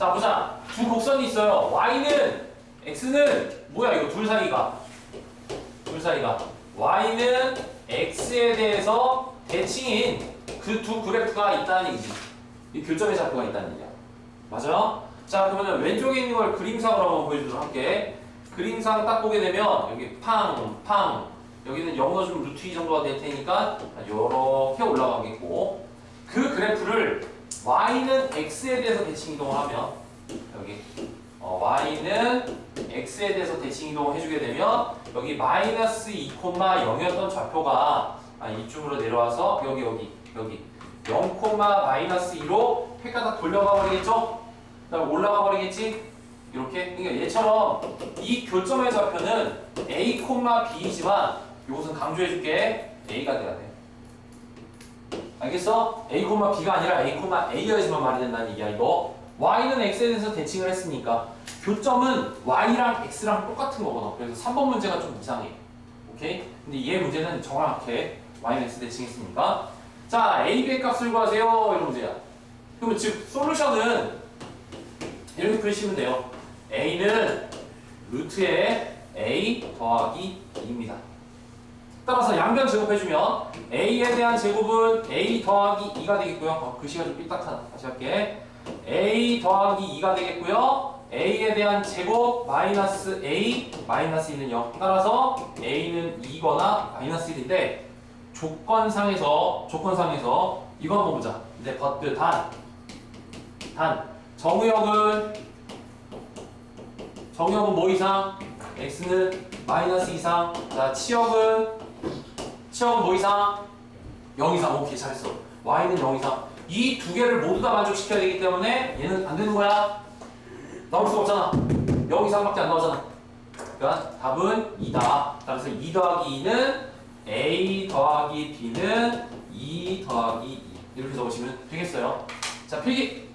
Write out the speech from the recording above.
자 보자. 두 곡선이 있어요. Y는 x는 뭐야 이거 둘 사이가? 둘 사이가. Y는 x에 대해서 대칭인 그 두 그래프가 있다는 얘기지. 이 교점의 좌표가 있다는 얘기야. 맞아요? 자 그러면 왼쪽에 있는 걸 그림상으로 한번 보여주도록 할게. 그림상 딱 보게 되면 여기 팡 팡. 여기는 0 넣어주면 루트 2 정도가 될 테니까 이렇게 올라가겠고. 그 그래프를 y는 x에 대해서 대칭 이동을 하면 여기 어, y는 x에 대해서 대칭 이동을 해주게 되면 여기 마이너스 2,0이었던 좌표가 아, 이쪽으로 내려와서 여기 여기 여기 0, 마이너스 2로 획가닥 돌려가 버리겠죠? 그다음 올라가 버리겠지? 이렇게 그러니까 얘처럼 이 교점의 좌표는 a, b이지만 이것은 강조해줄게 a가 돼야 돼. 알겠어? a, b가 아니라 a, a여야지만 말이 된다는 얘기야 이거. y는 x에 대해서 대칭을 했으니까 교점은 y랑 x랑 똑같은 거거든. 그래서 3번 문제가 좀 이상해. 오케이? 근데 얘 문제는 정확하게 y는 x 대칭했으니까. 자, a, b의 값을 구하세요. 이런 문제야. 그러면 즉 솔루션은 이렇게 그리시면 돼요. a는 루트의 a 더하기 2입니다. 따라서 양변 제곱해주면 a에 대한 제곱은 a 더하기 2가 되겠고요. 어, 글씨가 좀 삐딱하다. 다시 할게. a 더하기 2가 되겠고요. a에 대한 제곱 마이너스 a 마이너스 2는 0. 따라서 a는 2거나 마이너스 1인데 조건상에서 조건상에서 이거 한번 보자. 근데 버트 단. 단. 정우역은 정우역은 뭐 이상? x는 마이너스 이상. 자, 치역은 치역은 뭐 이상? 0 이상. 오케이, 잘했어. y는 0 이상. 이 두 개를 모두 다 만족시켜야 되기 때문에 얘는 안 되는 거야. 나올 수가 없잖아. 0 이상밖에 안 나오잖아. 그러니까 답은 2다. 따라서 2 더하기 2는 a 더하기 b는 2 더하기 2 이렇게 적으시면 되겠어요. 자, 필기